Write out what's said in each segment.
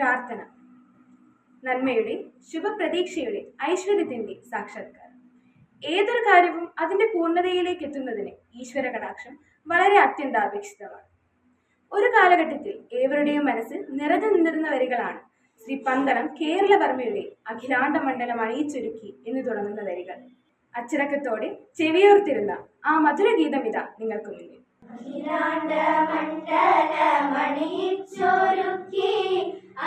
പ്രാർത്ഥന. നന്മയുടെ ശുഭപ്രതീക്ഷയുടെ ഐശ്വര്യത്തിന്റെ സാക്ഷാത്കാരം. ഏതൊരു കാര്യവും അതിന്റെ പൂർണതയിലേക്ക് എത്തുന്നതിന് ഈശ്വര കടാക്ഷം വളരെ അത്യന്താപേക്ഷിതമാണ്. ഒരു കാലഘട്ടത്തിൽ ഏവരുടെയും മനസ്സിൽ നിറഞ്ഞു നിന്നിരുന്ന വരികളാണ് ശ്രീ പന്തളം കേരളവർമ്മയുടെ അഖിലാണ്ട മണ്ഡലം അണിയിച്ചൊരുക്കി എന്ന് തുടങ്ങുന്ന വരികൾ. അച്ചടക്കത്തോടെ ചെവിയോർത്തിരുന്ന ആ മധുരഗീതം ഇതാ നിങ്ങൾക്ക് മുന്നിൽ. അഖിലാണ്ട മണ്ഡലമണിയിച്ചൊരുക്കി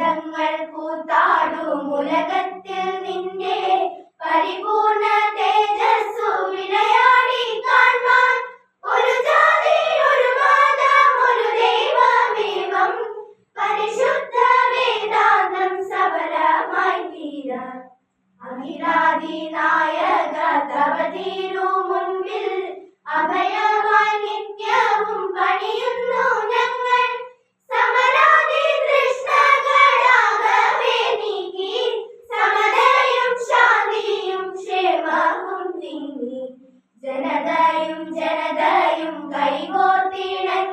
ദുരിതങ്ങൾ കൂത്താടും ഉലകത്തിൽ നിന്റെ പരിപൂർണ തേജസ്സു വിളയാടി കാണാൻ ഒരു ജാതി ഒരു മതം ഒരു ദൈവമേവം. പരിശുദ്ധ വേദാന്തം സബലമായി തീരാൻ. അഖിലാദി നായക തവ തീരു മുൻപിൽ അഭയമായി ജനതയും കൈകോർത്തിണങ്ങി.